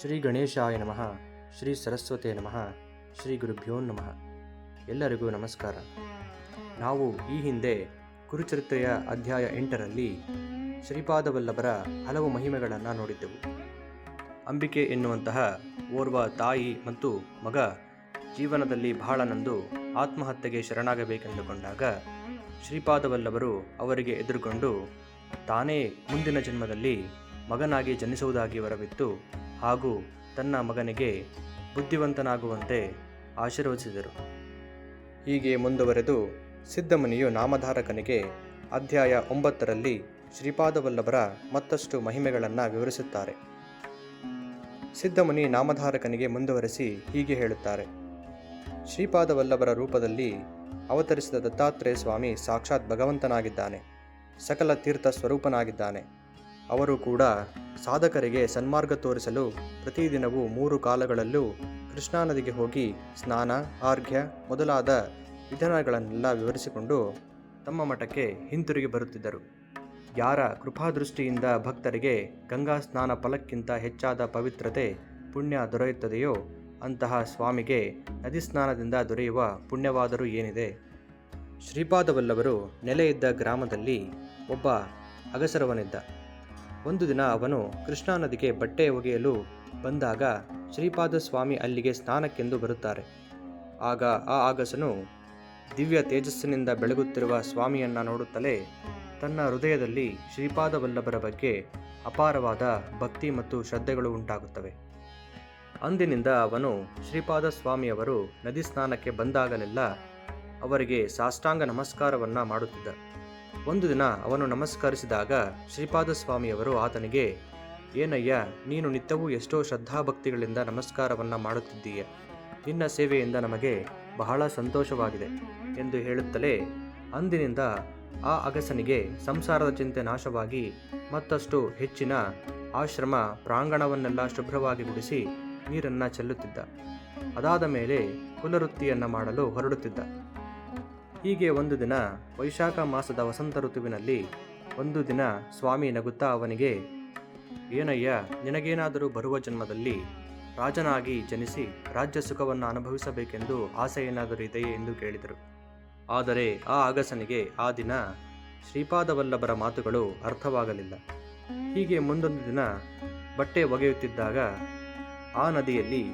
ಶ್ರೀ ಗಣೇಶಾಯ ನಮಃ, ಶ್ರೀ ಸರಸ್ವತೇ ನಮಃ, ಶ್ರೀ ಗುರುಭ್ಯೋ ನಮಃ. ಎಲ್ಲರಿಗೂ ನಮಸ್ಕಾರ. ನಾವು ಈ ಹಿಂದೆ ಕುರುಚರಿತ್ರೆಯ ಅಧ್ಯಾಯ ಎಂಟರಲ್ಲಿ ಶ್ರೀಪಾದವಲ್ಲಭರ ಹಲವು ಮಹಿಮೆಗಳನ್ನು ನೋಡಿದ್ದೆವು. ಅಂಬಿಕೆ ಎನ್ನುವಂತಹ ಓರ್ವ ತಾಯಿ ಮತ್ತು ಮಗ ಜೀವನದಲ್ಲಿ ಬಹಳ ನಂದು ಆತ್ಮಹತ್ಯೆಗೆ ಶರಣಾಗಬೇಕೆಂದುಕೊಂಡಾಗ ಶ್ರೀಪಾದವಲ್ಲಭರು ಅವರಿಗೆ ಎದುರುಗೊಂಡು ತಾನೇ ಮುಂದಿನ ಜನ್ಮದಲ್ಲಿ ಮಗನಾಗಿ ಜನಿಸುವುದಾಗಿ ವರವಿತ್ತು. ಹಾಗೂ ತನ್ನ ಮಗನಿಗೆ ಬುದ್ಧಿವಂತನಾಗುವಂತೆ ಆಶೀರ್ವದಿಸಿದರು. ಹೀಗೆ ಮುಂದುವರೆದು ಸಿದ್ಧಮುನಿಯು ನಾಮಧಾರಕನಿಗೆ ಅಧ್ಯಾಯ ಒಂಬತ್ತರಲ್ಲಿ ಶ್ರೀಪಾದವಲ್ಲಭರ ಮತ್ತಷ್ಟು ಮಹಿಮೆಗಳನ್ನು ವಿವರಿಸುತ್ತಾರೆ. ಸಿದ್ಧಮುನಿ ನಾಮಧಾರಕನಿಗೆ ಮುಂದುವರೆಸಿ ಹೀಗೆ ಹೇಳುತ್ತಾರೆ. ಶ್ರೀಪಾದವಲ್ಲಭರ ರೂಪದಲ್ಲಿ ಅವತರಿಸಿದ ದತ್ತಾತ್ರೇಯ ಸ್ವಾಮಿ ಸಾಕ್ಷಾತ್ ಭಗವಂತನಾಗಿದ್ದಾನೆ. ಸಕಲ ತೀರ್ಥ ಸ್ವರೂಪನಾಗಿದ್ದಾನೆ. ಅವರು ಕೂಡ ಸಾಧಕರಿಗೆ ಸನ್ಮಾರ್ಗ ತೋರಿಸಲು ಪ್ರತಿದಿನವೂ ಮೂರು ಕಾಲಗಳಲ್ಲೂ ಕೃಷ್ಣಾ ನದಿಗೆ ಹೋಗಿ ಸ್ನಾನ, ಆರ್ಘ್ಯ ಮೊದಲಾದ ವಿಧಾನಗಳನ್ನೆಲ್ಲ ವಿವರಿಸಿಕೊಂಡು ತಮ್ಮ ಮಠಕ್ಕೆ ಹಿಂತಿರುಗಿ ಬರುತ್ತಿದ್ದರು. ಯಾರ ಕೃಪಾದೃಷ್ಟಿಯಿಂದ ಭಕ್ತರಿಗೆ ಗಂಗಾ ಸ್ನಾನ ಫಲಕ್ಕಿಂತ ಹೆಚ್ಚಾದ ಪವಿತ್ರತೆ ಪುಣ್ಯ ದೊರೆಯುತ್ತದೆಯೋ ಅಂತಹ ಸ್ವಾಮಿಗೆ ನದಿ ಸ್ನಾನದಿಂದ ದೊರೆಯುವ ಪುಣ್ಯವಾದರೂ ಏನಿದೆ? ಶ್ರೀಪಾದವಲ್ಲವರು ನೆಲೆಯಿದ್ದ ಗ್ರಾಮದಲ್ಲಿ ಒಬ್ಬ ಅಗಸರವನಿದ್ದ. ಒಂದು ದಿನ ಅವನು ಕೃಷ್ಣಾ ನದಿಗೆ ಬಟ್ಟೆ ಒಗೆಯಲು ಬಂದಾಗ ಶ್ರೀಪಾದ ಸ್ವಾಮಿ ಅಲ್ಲಿಗೆ ಸ್ನಾನಕ್ಕೆಂದು ಬರುತ್ತಾರೆ. ಆಗ ಆ ಆಗಸನು ದಿವ್ಯ ತೇಜಸ್ಸಿನಿಂದ ಬೆಳಗುತ್ತಿರುವ ಸ್ವಾಮಿಯನ್ನು ನೋಡುತ್ತಲೇ ತನ್ನ ಹೃದಯದಲ್ಲಿ ಶ್ರೀಪಾದ ವಲ್ಲಭರ ಬಗ್ಗೆ ಅಪಾರವಾದ ಭಕ್ತಿ ಮತ್ತು ಶ್ರದ್ಧೆಗಳು ಉಂಟಾಗುತ್ತವೆ. ಅಂದಿನಿಂದ ಅವನು ಶ್ರೀಪಾದ ಸ್ವಾಮಿಯವರು ನದಿ ಸ್ನಾನಕ್ಕೆ ಬಂದಾಗಲೆಲ್ಲ ಅವರಿಗೆ ಸಾಷ್ಟಾಂಗ ನಮಸ್ಕಾರವನ್ನು ಮಾಡುತ್ತಿದ್ದ. ಒಂದು ದಿನ ಅವನು ನಮಸ್ಕರಿಸಿದಾಗ ಶ್ರೀಪಾದ ಸ್ವಾಮಿಯವರು ಆತನಿಗೆ, ಏನಯ್ಯ, ನೀನು ನಿತ್ಯವೂ ಎಷ್ಟೋ ಶ್ರದ್ಧಾಭಕ್ತಿಗಳಿಂದ ನಮಸ್ಕಾರವನ್ನು ಮಾಡುತ್ತಿದ್ದೀಯ. ನಿನ್ನ ಸೇವೆಯಿಂದ ನಮಗೆ ಬಹಳ ಸಂತೋಷವಾಗಿದೆ ಎಂದು ಹೇಳುತ್ತಲೇ ಅಂದಿನಿಂದ ಆ ಅಗಸನಿಗೆ ಸಂಸಾರದ ಚಿಂತೆ ನಾಶವಾಗಿ ಮತ್ತಷ್ಟು ಹೆಚ್ಚಿನ ಆಶ್ರಮ ಪ್ರಾಂಗಣವನ್ನೆಲ್ಲ ಶುಭ್ರವಾಗಿ ಗುಡಿಸಿ ನೀರನ್ನು ಚೆಲ್ಲುತ್ತಿದ್ದ. ಅದಾದ ಮೇಲೆ ಪುನರುತ್ತಿಯನ್ನು ಮಾಡಲು ಹೊರಡುತ್ತಿದ್ದ. ಹೀಗೆ ಒಂದು ದಿನ ವೈಶಾಖ ಮಾಸದ ವಸಂತ ಋತುವಿನಲ್ಲಿ ಒಂದು ದಿನ ಸ್ವಾಮಿ ನಗುತ್ತಾ ಅವನಿಗೆ, ಏನಯ್ಯ, ನಿನಗೇನಾದರೂ ಬರುವ ಜನ್ಮದಲ್ಲಿ ರಾಜನಾಗಿ ಜನಿಸಿ ರಾಜ್ಯ ಸುಖವನ್ನು ಅನುಭವಿಸಬೇಕೆಂದು ಆಸೆ ಏನಾದರೂ ಇದೆಯೇ? ಎಂದು ಕೇಳಿದರು. ಆದರೆ ಆ ಅಗಸನಿಗೆ ಆ ದಿನ ಶ್ರೀಪಾದವಲ್ಲಭರ ಮಾತುಗಳು ಅರ್ಥವಾಗಲಿಲ್ಲ. ಹೀಗೆ ಮುಂದೊಂದು ದಿನ ಬಟ್ಟೆ ಒಗೆಯುತ್ತಿದ್ದಾಗ ಆ ನದಿಯಲ್ಲಿ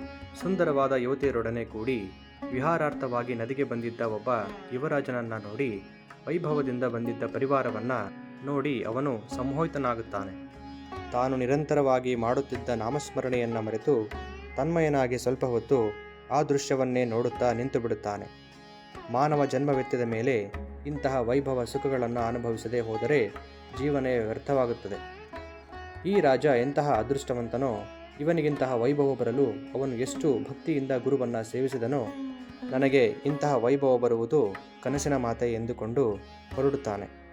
ಸುಂದರವಾದ ಯುವತಿಯರೊಡನೆ ಕೂಡಿ ವಿಹಾರಾರ್ಥವಾಗಿ ನದಿಗೆ ಬಂದಿದ್ದ ಒಬ್ಬ ಯುವರಾಜನನ್ನು ನೋಡಿ ವೈಭವದಿಂದ ಬಂದಿದ್ದ ಪರಿವಾರವನ್ನ ನೋಡಿ ಅವನು ಸಂಮೋಹಿತನಾಗುತ್ತಾನೆ. ತಾನು ನಿರಂತರವಾಗಿ ಮಾಡುತ್ತಿದ್ದ ನಾಮಸ್ಮರಣೆಯನ್ನ ಮರೆತು ತನ್ಮಯನಾಗಿ ಸ್ವಲ್ಪ ಹೊತ್ತು ಆ ದೃಶ್ಯವನ್ನೇ ನೋಡುತ್ತಾ ನಿಂತು ಬಿಡುತ್ತಾನೆ ಮಾನವ ಜನ್ಮವೆತ್ತಿದ ಮೇಲೆ ಇಂತಹ ವೈಭವ ಸುಖಗಳನ್ನು ಅನುಭವಿಸದೆ ಹೋದರೆ ಜೀವನ ವ್ಯರ್ಥವಾಗುತ್ತದೆ. ಈ ರಾಜ ಎಂತಹ ಅದೃಷ್ಟವಂತನೋ, ಇವನಿಗಿಂತಹ ವೈಭವ ಬರಲು ಅವನು ಎಷ್ಟು ಭಕ್ತಿಯಿಂದ ಗುರುವನ್ನು ಸೇವಿಸಿದನೋ ನನಗೆ ಇಂತಹ ವೈಭವ ಬರುವುದು ಕನಸಿನ ಮಾತೆ ಎಂದುಕೊಂಡು ಹೊರಡುತ್ತಾನೆ.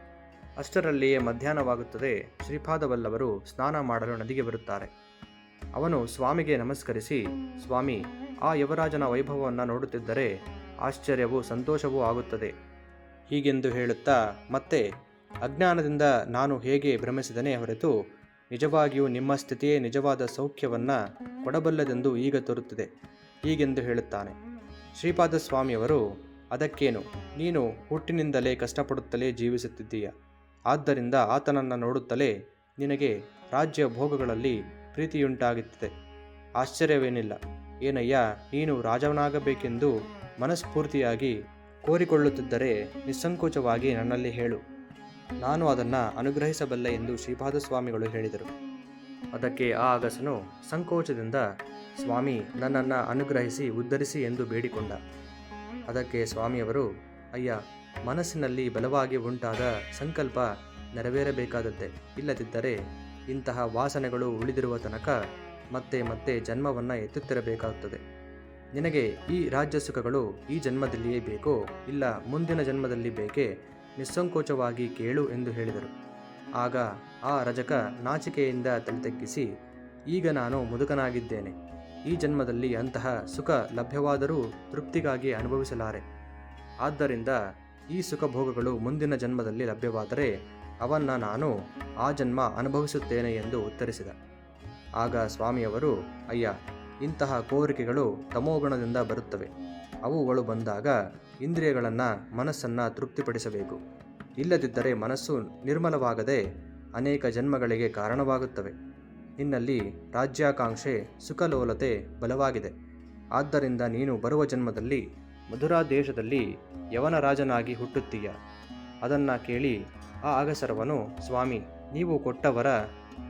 ಅಷ್ಟರಲ್ಲಿಯೇ ಮಧ್ಯಾಹ್ನವಾಗುತ್ತದೆ. ಶ್ರೀಪಾದವಲ್ಲವರು ಸ್ನಾನ ಮಾಡಲು ನದಿಗೆ ಬರುತ್ತಾರೆ. ಅವನು ಸ್ವಾಮಿಗೆ ನಮಸ್ಕರಿಸಿ, ಸ್ವಾಮಿ, ಆ ಯುವರಾಜನ ವೈಭವವನ್ನು ನೋಡುತ್ತಿದ್ದರೆ ಆಶ್ಚರ್ಯವೂ ಸಂತೋಷವೂ ಆಗುತ್ತದೆ. ಹೀಗೆಂದು ಹೇಳುತ್ತಾ ಮತ್ತೆ ಅಜ್ಞಾನದಿಂದ ನಾನು ಹೇಗೆ ಭ್ರಮಿಸಿದನೇ ಹೊರತು ನಿಜವಾಗಿಯೂ ನಿಮ್ಮ ಸ್ಥಿತಿಯೇ ನಿಜವಾದ ಸೌಖ್ಯವನ್ನು ಕೊಡಬಲ್ಲದೆಂದು ಈಗ ತೋರುತ್ತಿದೆ. ಹೀಗೆಂದು ಹೇಳುತ್ತಾನೆ. ಶ್ರೀಪಾದ ಸ್ವಾಮಿಯವರು ಅದಕ್ಕೇನು? ನೀನು ಹುಟ್ಟಿನಿಂದಲೇ ಕಷ್ಟಪಡುತ್ತಲೇ ಜೀವಿಸುತ್ತಿದ್ದೀಯ. ಆದ್ದರಿಂದ ಆತನನ್ನು ನೋಡುತ್ತಲೇ ನಿನಗೆ ರಾಜ್ಯ ಭೋಗಗಳಲ್ಲಿ ಪ್ರೀತಿಯುಂಟಾಗುತ್ತದೆ. ಆಶ್ಚರ್ಯವೇನಿಲ್ಲ. ಏನಯ್ಯ, ನೀನು ರಾಜವನಾಗಬೇಕೆಂದು ಮನಸ್ಫೂರ್ತಿಯಾಗಿ ಕೋರಿಕೊಳ್ಳುತ್ತಿದ್ದರೆ ನಿಸ್ಸಂಕೋಚವಾಗಿ ನನ್ನಲ್ಲಿ ಹೇಳು. ನಾನು ಅದನ್ನು ಅನುಗ್ರಹಿಸಬಲ್ಲೆ ಎಂದು ಶ್ರೀಪಾದ ಸ್ವಾಮಿಗಳು ಹೇಳಿದರು. ಅದಕ್ಕೆ ಆ ಅಗಸನು ಸಂಕೋಚದಿಂದ, ಸ್ವಾಮಿ, ನನ್ನನ್ನು ಅನುಗ್ರಹಿಸಿ, ಉದ್ಧರಿಸಿ ಎಂದು ಬೇಡಿಕೊಂಡ. ಅದಕ್ಕೆ ಸ್ವಾಮಿಯವರು, ಅಯ್ಯ, ಮನಸ್ಸಿನಲ್ಲಿ ಬಲವಾಗಿ ಉಂಟಾದ ಸಂಕಲ್ಪ ನೆರವೇರಬೇಕಾದದ್ದೇ. ಇಲ್ಲದಿದ್ದರೆ ಇಂತಹ ವಾಸನೆಗಳು ಉಳಿದಿರುವ ತನಕ ಮತ್ತೆ ಮತ್ತೆ ಜನ್ಮವನ್ನು ಎತ್ತುತ್ತಿರಬೇಕಾಗುತ್ತದೆ ನಿನಗೆ ಈ ರಾಜ್ಯ ಸುಖಗಳು ಈ ಜನ್ಮದಲ್ಲಿಯೇ ಬೇಕೋ, ಇಲ್ಲ ಮುಂದಿನ ಜನ್ಮದಲ್ಲಿ ಬೇಕೇ, ನಿಸ್ಸಂಕೋಚವಾಗಿ ಕೇಳು ಎಂದು ಹೇಳಿದರು. ಆಗ ಆ ರಜಕ ನಾಚಿಕೆಯಿಂದ ತಲೆತಗ್ಗಿಸಿ, ಈಗ ನಾನು ಮುದುಕನಾಗಿದ್ದೇನೆ. ಈ ಜನ್ಮದಲ್ಲಿ ಅಂತಹ ಸುಖ ಲಭ್ಯವಾದರೂ ತೃಪ್ತಿಗಾಗಿ ಅನುಭವಿಸಲಾರೆ. ಆದ್ದರಿಂದ ಈ ಸುಖ ಭೋಗಗಳು ಮುಂದಿನ ಜನ್ಮದಲ್ಲಿ ಲಭ್ಯವಾದರೆ ಅವನ್ನ ನಾನು ಆ ಜನ್ಮ ಅನುಭವಿಸುತ್ತೇನೆ ಎಂದು ಉತ್ತರಿಸಿದ. ಆಗ ಸ್ವಾಮಿಯವರು, ಅಯ್ಯ, ಇಂತಹ ಕೋರಿಕೆಗಳು ತಮೋಗುಣದಿಂದ ಬರುತ್ತವೆ. ಅವುಗಳು ಬಂದಾಗ ಇಂದ್ರಿಯಗಳನ್ನು ಮನಸ್ಸನ್ನು ತೃಪ್ತಿಪಡಿಸಬೇಕು. ಇಲ್ಲದಿದ್ದರೆ ಮನಸ್ಸು ನಿರ್ಮಲವಾಗದೆ ಅನೇಕ ಜನ್ಮಗಳಿಗೆ ಕಾರಣವಾಗುತ್ತವೆ. ನಿನ್ನಲ್ಲಿ ರಾಜ್ಯಾಕಾಂಕ್ಷೆ, ಸುಖಲೋಲತೆ ಬಲವಾಗಿದೆ. ಆದ್ದರಿಂದ ನೀನು ಬರುವ ಜನ್ಮದಲ್ಲಿ, ಮಧುರಾ ದೇಶದಲ್ಲಿ ಯವನ ರಾಜನಾಗಿ ಹುಟ್ಟುತ್ತೀಯ. ಅದನ್ನು ಕೇಳಿ ಆ ಅಗಸರವನು, ಸ್ವಾಮಿ, ನೀವು ಕೊಟ್ಟವರ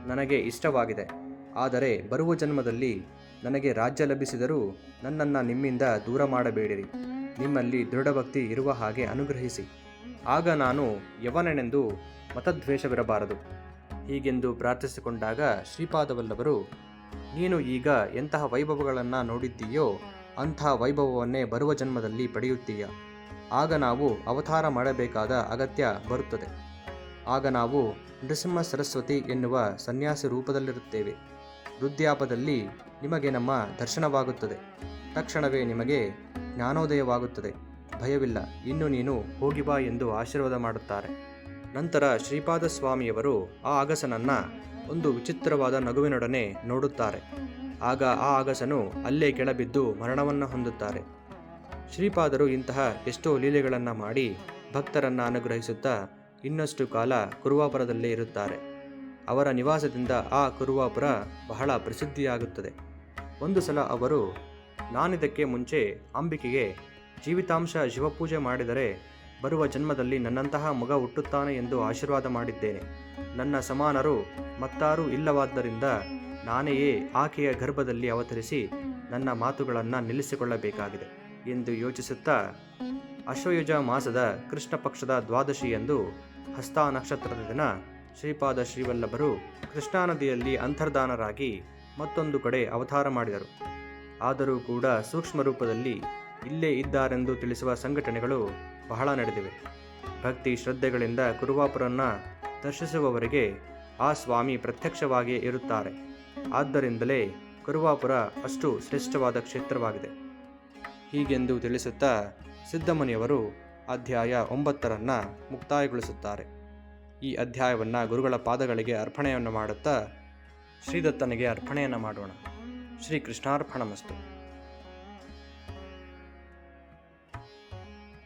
ನನಗೆ ಇಷ್ಟವಾಗಿದೆ. ಆದರೆ ಬರುವ ಜನ್ಮದಲ್ಲಿ ನನಗೆ ರಾಜ್ಯ ಲಭಿಸಿದರೂ ನನ್ನನ್ನು ನಿಮ್ಮಿಂದ ದೂರ ಮಾಡಬೇಡಿರಿ. ನಿಮ್ಮಲ್ಲಿ ದೃಢಭಕ್ತಿ ಇರುವ ಹಾಗೆ ಅನುಗ್ರಹಿಸಿ. ಆಗ ನಾನು ಯವನನೆಂದು ಮತದ್ವೇಷವಿರಬಾರದು. ಹೀಗೆಂದು ಪ್ರಾರ್ಥಿಸಿಕೊಂಡಾಗ ಶ್ರೀಪಾದವಲ್ಲವರು, ನೀನು ಈಗ ಎಂತಹ ವೈಭವಗಳನ್ನು ನೋಡಿದ್ದೀಯೋ ಅಂತಹ ವೈಭವವನ್ನೇ ಬರುವ ಜನ್ಮದಲ್ಲಿ ಪಡೆಯುತ್ತೀಯ. ಆಗ ನಾವು ಅವತಾರ ಮಾಡಬೇಕಾದ ಅಗತ್ಯ ಬರುತ್ತದೆ. ಆಗ ನಾವು ನೃಸಿಂಹ ಸರಸ್ವತಿ ಎನ್ನುವ ಸನ್ಯಾಸಿ ರೂಪದಲ್ಲಿರುತ್ತೇವೆ. ವೃದ್ಧಾಪದಲ್ಲಿ ನಿಮಗೆ ನಮ್ಮ ದರ್ಶನವಾಗುತ್ತದೆ. ತಕ್ಷಣವೇ ನಿಮಗೆ ಜ್ಞಾನೋದಯವಾಗುತ್ತದೆ. ಭಯವಿಲ್ಲ. ಇನ್ನು ನೀನು ಹೋಗಿ ಬಾ ಎಂದು ಆಶೀರ್ವಾದ ಮಾಡುತ್ತಾರೆ. ನಂತರ ಶ್ರೀಪಾದ ಸ್ವಾಮಿಯವರು ಆ ಅಗಸನನ್ನು ಒಂದು ವಿಚಿತ್ರವಾದ ನಗುವಿನೊಡನೆ ನೋಡುತ್ತಾರೆ. ಆಗ ಆ ಅಗಸನು ಅಲ್ಲೇ ಕೆಳಬಿದ್ದು ಮರಣವನ್ನು ಹೊಂದುತ್ತಾರೆ. ಶ್ರೀಪಾದರು ಇಂತಹ ಎಷ್ಟೋ ಲೀಲೆಗಳನ್ನು ಮಾಡಿ ಭಕ್ತರನ್ನು ಅನುಗ್ರಹಿಸುತ್ತಾ ಇನ್ನಷ್ಟು ಕಾಲ ಕುರುವಾಪುರದಲ್ಲೇ ಇರುತ್ತಾರೆ. ಅವರ ನಿವಾಸದಿಂದ ಆ ಕುರುವಾಪುರ ಬಹಳ ಪ್ರಸಿದ್ಧಿಯಾಗುತ್ತದೆ. ಒಂದು ಸಲ ಅವರು, ನಾನಿದಕ್ಕೆ ಮುಂಚೆ ಅಂಬಿಕೆಗೆ ಜೀವಿತಾಂಶ ಶಿವಪೂಜೆ ಮಾಡಿದರೆ ಬರುವ ಜನ್ಮದಲ್ಲಿ ನನ್ನಂತಹ ಮಗ ಹುಟ್ಟುತ್ತಾನೆ ಎಂದು ಆಶೀರ್ವಾದ ಮಾಡಿದ್ದೇನೆ. ನನ್ನ ಸಮಾನರು ಮತ್ತಾರೂ ಇಲ್ಲವಾದ್ದರಿಂದ ನಾನೆಯೇ ಆಕೆಯ ಗರ್ಭದಲ್ಲಿ ಅವತರಿಸಿ ನನ್ನ ಮಾತುಗಳನ್ನು ನಿಲ್ಲಿಸಿಕೊಳ್ಳಬೇಕಾಗಿದೆ ಎಂದು ಯೋಚಿಸುತ್ತಾ ಅಶ್ವಯುಜ ಮಾಸದ ಕೃಷ್ಣ ಪಕ್ಷದ ದ್ವಾದಶಿ ಎಂದು ಹಸ್ತ ನಕ್ಷತ್ರದ ದಿನ ಶ್ರೀಪಾದ ಶ್ರೀವಲ್ಲಭರು ಕೃಷ್ಣಾ ನದಿಯಲ್ಲಿ ಅಂತರ್ಧಾನರಾಗಿ ಮತ್ತೊಂದು ಕಡೆ ಅವತಾರ ಮಾಡಿದರು. ಆದರೂ ಕೂಡ ಸೂಕ್ಷ್ಮ ರೂಪದಲ್ಲಿ ಇಲ್ಲೇ ಇದ್ದಾರೆಂದು ತಿಳಿಸುವ ಸಂಘಟನೆಗಳು ಬಹಳ ನಡೆದಿವೆ. ಭಕ್ತಿ ಶ್ರದ್ಧೆಗಳಿಂದ ಕುರುವಾಪುರನ್ನ ದರ್ಶಿಸುವವರಿಗೆ ಆ ಸ್ವಾಮಿ ಪ್ರತ್ಯಕ್ಷವಾಗಿ ಇರುತ್ತಾರೆ. ಆದ್ದರಿಂದಲೇ ಕುರುವಾಪುರ ಅಷ್ಟು ಶ್ರೇಷ್ಠವಾದ ಕ್ಷೇತ್ರವಾಗಿದೆ. ಹೀಗೆಂದು ತಿಳಿಸುತ್ತಾ ಸಿದ್ದಮನಿಯವರು ಅಧ್ಯಾಯ ಒಂಬತ್ತರನ್ನು ಮುಕ್ತಾಯಗೊಳಿಸುತ್ತಾರೆ. ಈ ಅಧ್ಯಾಯವನ್ನು ಗುರುಗಳ ಪಾದಗಳಿಗೆ ಅರ್ಪಣೆಯನ್ನು ಮಾಡುತ್ತಾ ಶ್ರೀದತ್ತನಿಗೆ ಅರ್ಪಣೆಯನ್ನು ಮಾಡೋಣ. ಶ್ರೀ ಕೃಷ್ಣಾರ್ಪಣಮಸ್ತು